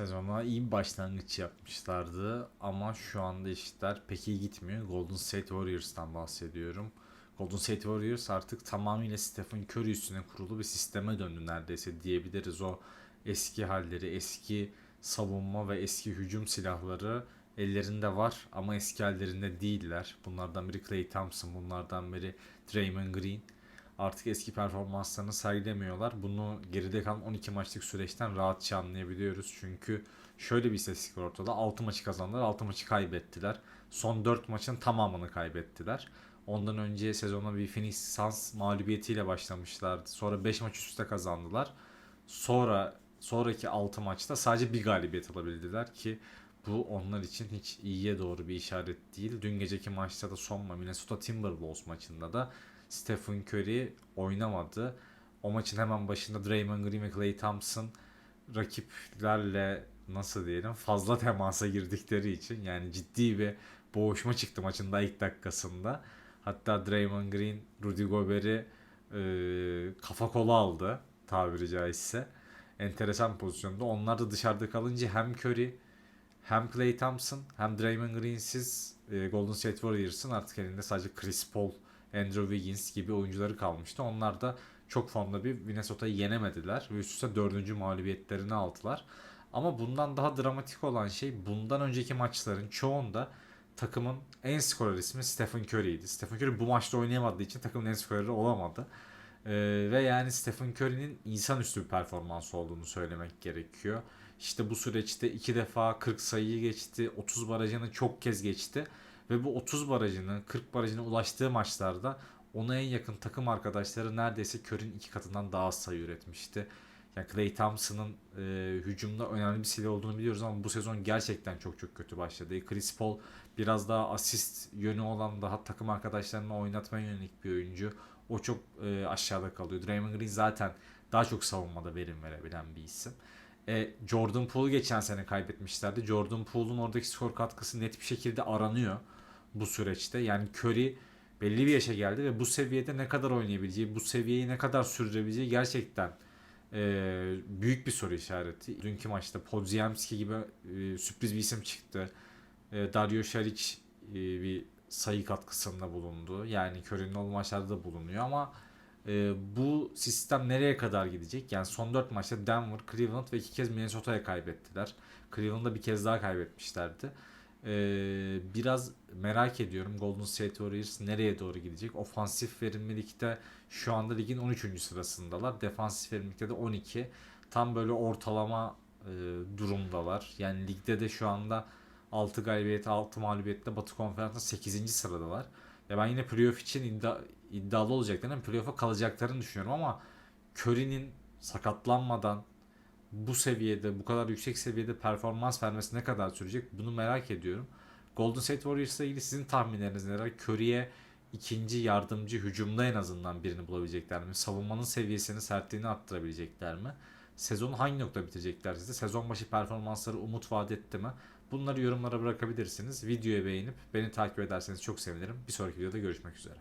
Sezona iyi bir başlangıç yapmışlardı ama şu anda işler pek iyi gitmiyor. Golden State Warriors'tan bahsediyorum. Golden State Warriors artık tamamıyla Stephen Curry üstüne kurulu bir sisteme döndü neredeyse diyebiliriz. O eski halleri, eski savunma ve eski hücum silahları ellerinde var ama eski hallerinde değiller. Bunlardan biri Klay Thompson, bunlardan biri Draymond Green artık eski performanslarını sergilemiyorlar. Bunu geride kalan 12 maçlık süreçten rahatça anlayabiliyoruz. Çünkü şöyle bir istatistik var ortada. 6 maçı kazandılar, 6 maçı kaybettiler. Son 4 maçın tamamını kaybettiler. Ondan önce sezona bir Phoenix Suns mağlubiyetiyle başlamışlardı. Sonra 5 maç üst üste kazandılar. Sonra sonraki 6 maçta sadece bir galibiyet alabildiler ki bu onlar için hiç iyiye doğru bir işaret değil. Dün geceki maçta da son Minnesota Timberwolves maçında da Stephen Curry oynamadı. O maçın hemen başında Draymond Green ve Klay Thompson rakiplerle nasıl diyelim fazla temasa girdikleri için yani ciddi bir boğuşma çıktı maçın da ilk dakikasında. Hatta Draymond Green Rudy Gobert'i e, kafa kola aldı tabiri caizse. Enteresan pozisyonda. Onlar da dışarıda kalınca hem Curry hem Klay Thompson hem Draymond Green'siz e, Golden State Warriors'ın artık elinde sadece Chris Paul, Andrew Wiggins gibi oyuncuları kalmıştı. Onlar da çok formda bir Minnesota'yı yenemediler ve üst üste dördüncü mağlubiyetlerini aldılar. Ama bundan daha dramatik olan şey bundan önceki maçların çoğunda takımın en skorer ismi Stephen Curry'ydi. Stephen Curry bu maçta oynayamadığı için takımın en skoreri olamadı. Ee, ve yani Stephen Curry'nin insanüstü bir performans olduğunu söylemek gerekiyor. İşte bu süreçte iki defa 40 sayıyı geçti, 30 barajını çok kez geçti ve bu 30 barajını, 40 barajına ulaştığı maçlarda ona en yakın takım arkadaşları neredeyse Curry'nin iki katından daha az sayı üretmişti. Yani Klay Thompson'ın e, hücumda önemli bir silah olduğunu biliyoruz ama bu sezon gerçekten çok çok kötü başladı. Chris Paul biraz daha asist yönü olan daha takım arkadaşlarını oynatmaya yönelik bir oyuncu. O çok e, aşağıda kalıyor. Draymond Green zaten daha çok savunmada verim verebilen bir isim. E, Jordan Poole'u geçen sene kaybetmişlerdi. Jordan Poole'un oradaki skor katkısı net bir şekilde aranıyor bu süreçte. Yani Curry belli bir yaşa geldi ve bu seviyede ne kadar oynayabileceği, bu seviyeyi ne kadar sürdürebileceği gerçekten e, büyük bir soru işareti. Dünkü maçta Podziemski gibi e, sürpriz bir isim çıktı. E, Dario Saric e, bir sayı katkısında bulundu. Yani Curry'nin o maçlarda da bulunuyor ama e, bu sistem nereye kadar gidecek? Yani son 4 maçta Denver, Cleveland ve iki kez Minnesota'ya kaybettiler. Cleveland'da bir kez daha kaybetmişlerdi. E, biraz merak ediyorum Golden State Warriors nereye doğru gidecek? Ofansif verimlilikte şu anda ligin 13. sırasındalar. Defansif verimlilikte de 12. Tam böyle ortalama e, durumdalar. Yani ligde de şu anda 6 galibiyet 6 mağlubiyetle Batı Konferansı'nda 8. sıradalar. Ya ben yine playoff için iddia, iddialı olacaklarını, playoff'a kalacaklarını düşünüyorum ama Curry'nin sakatlanmadan bu seviyede, bu kadar yüksek seviyede performans vermesi ne kadar sürecek bunu merak ediyorum. Golden State Warriors'la ilgili sizin tahminleriniz neler? Curry'e ikinci yardımcı hücumda en azından birini bulabilecekler mi? Savunmanın seviyesini, sertliğini arttırabilecekler mi? Sezonu hangi nokta bitirecekler size? Sezon başı performansları umut vaat etti mi? Bunları yorumlara bırakabilirsiniz. Videoyu beğenip beni takip ederseniz çok sevinirim. Bir sonraki videoda görüşmek üzere.